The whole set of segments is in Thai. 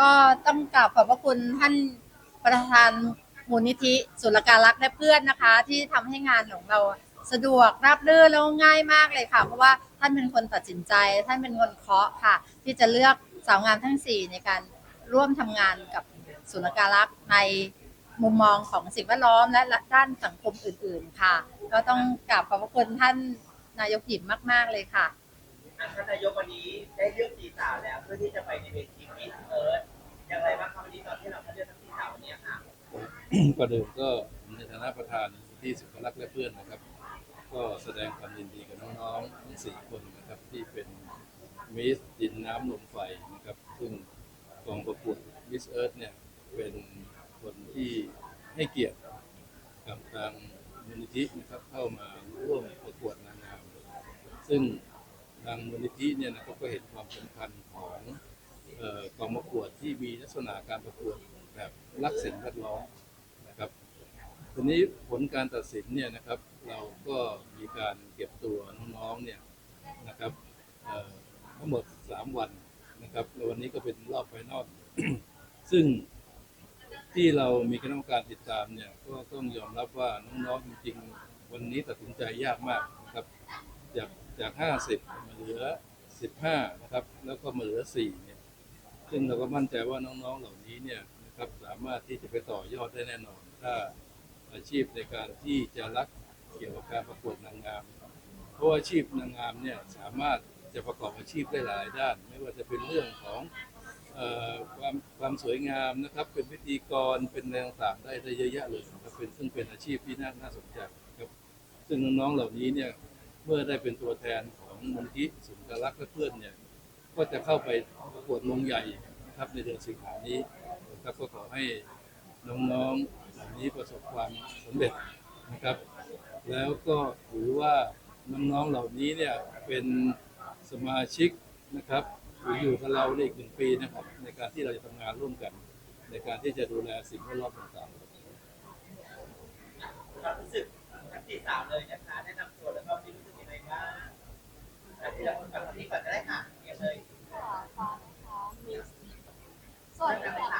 ก็ต้องกราบขอบพระคุณท่านประธานมูลนิธิสุลการักษ์และเพื่อนนะคะ ที่ทำให้งานของเราสะดวกราบรื่นแล้วง่ายมากเลยค่ะ เพราะว่าท่านเป็นคนตัดสินใจ ท่านเป็นคนเคาะค่ะ ที่จะเลือกสาวงามทั้ง 4 ในการร่วมทำงานกับสุลการักษ์ในมุมมองของสิ่งแวดล้อมและด้านสังคมอื่น ๆ ค่ะ ก็ต้องกราบขอบพระคุณท่านนายกหยิมมาก ๆ เลยค่ะอะท่านนายกวันนี้ได้เลือกสีสาวแล้วเพื่อที่จะไปในเวที ก่อนอื่นก็ในฐานะประธานที่สุขลักษณ์และเพื่อนนะครับ ก็แสดงความยินดีกับน้องๆทั้งสี่คนนะครับที่เป็นมิสดินน้ำลมไฟนะครับ ซึ่งกองประกวดมิสเอิร์ธเนี่ยเป็นคนที่ให้เกียรติกับทางมูลนิธินะครับเข้ามาร่วมประกวดนางงามซึ่งทางมูลนิธิเนี่ยนะครับก็เห็นความสำคัญของกองประกวดที่มีลักษณะการประกวดแบบรักสิ่งแวดล้อม ทีนี้ผลการตัดสินเนี่ยนะครับ เราก็มีการเก็บตัวน้องๆเนี่ยนะครับทั้งหมด 3 วันนะครับแล้ววันนี้ก็เป็นรอบไฟนอลซึ่งที่เรามีคณะกรรมการติดตามเนี่ยก็ต้องยอมรับว่าน้องๆจริงๆ วันนี้ตัดสินใจยากมากนะครับ จากจาก 50 มาเหลือ 15 นะครับ แล้วก็มาเหลือ 4 เนี่ย ซึ่งเราก็มั่นใจว่าน้องๆเหล่านี้เนี่ยนะครับสามารถที่จะไปต่อยอดได้แน่นอนถ้า อาชีพในการที่จะรักเกี่ยวกับการประกวดนางงาม เพราะอาชีพนางงามเนี่ยสามารถจะประกอบอาชีพได้หลายด้าน ไม่ว่าจะเป็นเรื่องของออความความสวยงามนะครับ เป็นพิธีกรเป็นแนวต่างได้ได้เยอะแยะเลยนะครับเป็นซึ่งเป็นอาชีพที่น่าน่าสนใจครับซึ่งน้องๆเหล่านี้เนี่ยเมื่อได้เป็นตัวแทนของมูลนิธิสุนทรรักษ์และเพื่อนเนี่ยก็จะเข้าไปประกวดวงใหญ่ครับในเดือนสิงหานี้ครับก็ขอให้น้องๆ เหล่านี้ประสบความสำเร็จนะครับ แล้วก็ถือว่าน้องๆเหล่านี้เนี่ยเป็นสมาชิกนะครับอยู่อยู่กับเราในอีกหนึ่งปีนะครับ ในการที่เราจะทำงานร่วมกัน ในการที่จะดูแลสิ่งแวดล้อมต่างๆความรู้สึกทั้งสีสาวเลยนะคะแนะนำตัวแล้วก็วันนี้รู้สึกยังไงบ้างอะที่เราคนนี้ก่อนก็ได้ค่ะเรียนเลยค่ะฟ้านะคะมิสสวัสดีค่ะ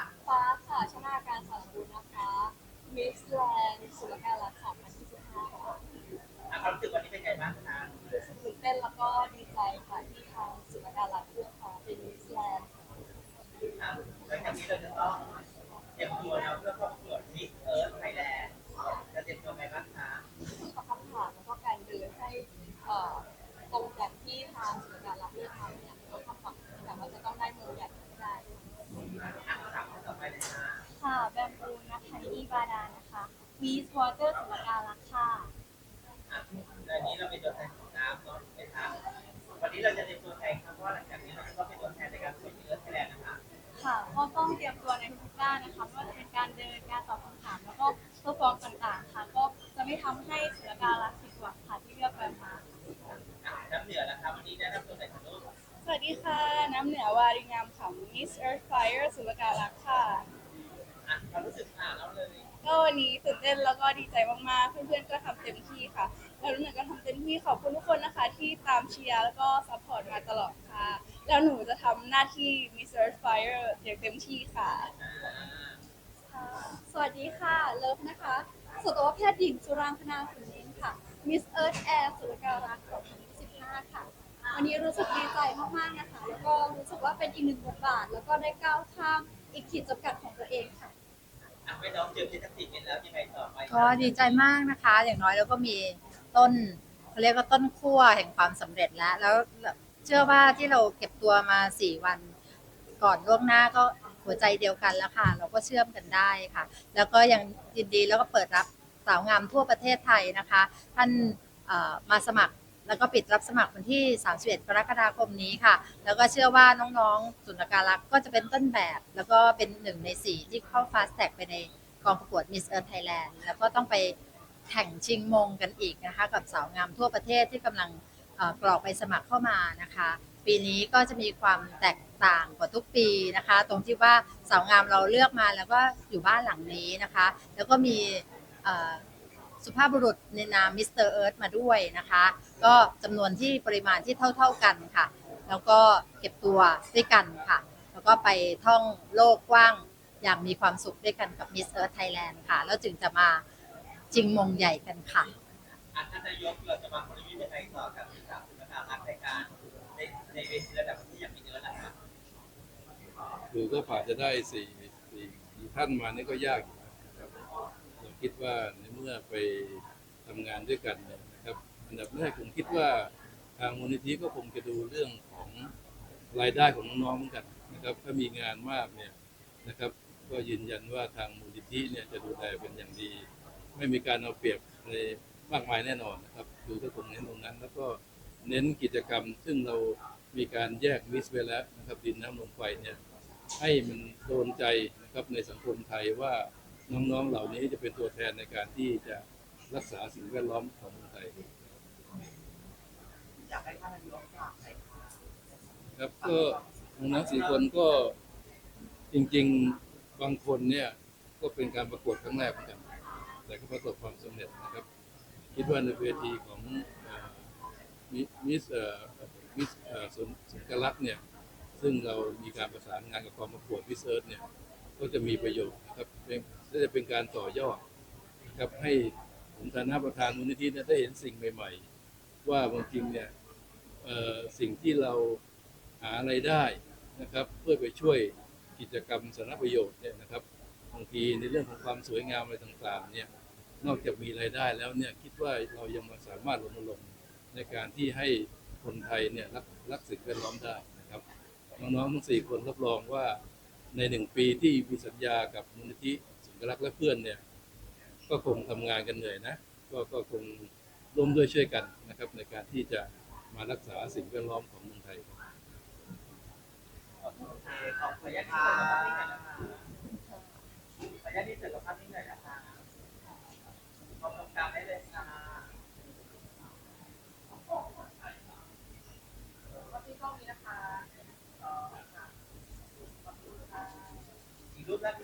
แบมบูนะคะอีบาดานะคะมีสวอเตอร์สุรการรักษ์ค่ะอะในนี้เราเป็นตัวแทนของน้ำเนาะถูกไหมคะวันนี้เราจะเตรียมตัวแทนครับเพราะว่าหลังจากนี้เราจะต้องเป็นตัวแทนในการประกวดมิสเอิร์ธไทยแลนด์นะคะค่ะก็ต้องเตรียมตัวในทุกๆด้านนะคะไม่ว่าจะเป็นการเดินการตอบคำถามแล้วก็เพื่อฟอร์มต่างๆ ค่ะก็จะไม่ทำให้ศิลปารักษ์ผิดหวังค่ะที่เลือกแบบมาอะน้ำเหนือนะคะวันนี้ได้รับตัวแต่งรูปสวัสดีค่ะ น้ำเหนือวาริงามค่ะ Miss Earth Fire สุรการักษ์ค่ะอะ ความรู้สึกอะเราเลยก็วันนี้ตื่นเต้นแล้วก็ดีใจมากๆ เพื่อนๆ ก็ทำเต็มที่ค่ะแล้วหนูก็ทำเต็มที่ขอบคุณทุกคนนะคะ ที่ตามเชียร์แล้วก็ซัพพอร์ตมาตลอดค่ะ แล้วหนูจะทำหน้าที่ Miss Earth Fire อย่างเต็มที่ค่ะอ่าสวัสดีค่ะ เลิฟนะคะ สัตวแพทย์หญิงสุรางคณาขุนเน้นค่ะ Miss Earth Air สุรการักษ์2015ค่ะ วันนี้รู้สึกดีใจมาก ๆ นะคะ แล้วก็รู้สึกว่าเป็นอีกหนึ่งบทบาท แล้วก็ได้ก้าวข้ามอีกขีดจำกัดของตัวเองค่ะ อะไม่น้องเจอที่ทักษิณกันแล้วยังไงต่อไปก็ดีใจมากนะคะ อย่างน้อยเราก็มีต้นเขาเรียกว่าต้นขั้วแห่งความสำเร็จแล้ว แล้วเชื่อว่าที่เราเก็บตัวมาสี่วัน ก่อนล่วงหน้าก็หัวใจเดียวกันแล้วค่ะ เราก็เชื่อมกันได้ค่ะ แล้วก็ยังยินดีแล้วก็เปิดรับสาวงามทั่วประเทศไทยนะคะ ท่านเอ่อมาสมัคร แล้วก็ปิดรับสมัครวันที่ 31 กรกฎาคมนี้ค่ะ แล้วก็เชื่อว่าน้องๆสุนทรการักษ์ก็จะเป็นต้นแบบ แล้วก็เป็นหนึ่งในสี่ที่เข้าฟาสแท็กไปในกองประกวด Miss Earth Thailand แล้วก็ต้องไปแข่งชิงมงกันอีกนะคะ กับสาวงามทั่วประเทศที่กำลังกรอกไปสมัครเข้ามานะคะ ปีนี้ก็จะมีความแตกต่างกว่าทุกปีนะคะ ตรงที่ว่าสาวงามเราเลือกมาแล้วก็อยู่บ้านหลังนี้นะคะ แล้วก็มี สุภาพบุรุษในนามมิสเตอร์เอิร์ธมาด้วยนะคะ ก็จำนวนที่ปริมาณที่เท่า ๆกันค่ะ แล้วก็เก็บตัวด้วยกันค่ะ แล้วก็ไปท่องโลกกว้างอย่างมีความสุขด้วยกันกับ Miss Earth Thailand ค่ะ แล้วจึงจะมาจริงมงใหญ่กันค่ะอะท่านนายกเราจะมาคนละวิทย์ยังไงต่อกับที่สามสุนทรรักในการในในเวทีระดับที่อย่างมีเนื้อนะครับคือก็ผ่านจะได้สี่สี่สี่ท่านมานี่ก็ยากอยู่นะ คิดว่าในเมื่อไปทำงานด้วยกันเนี่ยนะครับอันดับแรกผมคิดว่าทางมูลนิธิก็คงจะดูเรื่องของรายได้ของน้องๆเหมือนกันนะครับ ถ้ามีงานมากเนี่ยนะครับ ก็ยืนยันว่าทางมูลนิธิเนี่ยจะดูแลเป็นอย่างดี ไม่มีการเอาเปรียบในมากมายแน่นอนนะครับคือก็คงเน้นตรงนั้น แล้วก็เน้นกิจกรรม ซึ่งเรามีการแยกมิสไว้แล้วนะครับดินน้ำลมไฟเนี่ยให้มันโดนใจนะครับในสังคมไทยว่า น้องๆเหล่านี้จะเป็นตัวแทนในการที่จะรักษาสิ่งแวดล้อมของเมืองไทยอยากให้ท่านนายกฝากให้ครับก็น้องๆสี่คนก็จริง ๆบางคนเนี่ยก็เป็นการประกวดครั้งแรกเหมือนกัน แต่ก็ประสบความสำเร็จนะครับ คิดว่าในเวทีของมิสมิสสุนสุนทรลักษณ์เนี่ย ซึ่งเรามีการประสานงานกับกองประกวดวิเซิร์ชเนี่ย ก็จะมีประโยชน์นะครับเป็นและจะเป็นการต่อยอดนะครับให้ผมฐานะประธานมูลนิธิเนี่ยได้เห็นสิ่งใหม่ ๆ ว่าบางทีเนี่ยสิ่งที่เราหาไรายได้นะครับ เพื่อไปช่วยกิจกรรมสาธารณประโยชน์เนี่ยนะครับบางทีในเรื่องของความสวยงามอะไรต่างๆเนี่ยนอกจากมีรายได้แล้วเนี่ยคิดว่าเรายังมาสามารถรณรงค์ในการที่ให้คนไทยเนี่ยรักรักสิ่งแวดล้อมได้นะครับน้องๆทั้งสี่คนรับรองว่า ในหนึ่งปีที่มีสัญญากับมูลนิธิสุนทรรักษ์และเพื่อนเนี่ย ก็คงทำงานกันเหนื่อยนะ ก็ก็คงร่วมด้วยช่วยกันนะครับ ในการที่จะมารักษาสิ่งแวดล้อมของเมืองไทยครับ โอเคขอบคุณค่ะ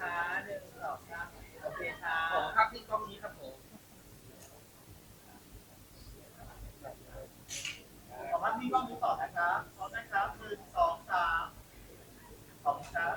นะคหนึ่งสองสามโอเคค่ะผมครับที่กล้องนี้ครับผมขอมารถที่กล้องนี้ต่อนะคะพร้อมนะครับหนึ่งสองสามสองรับ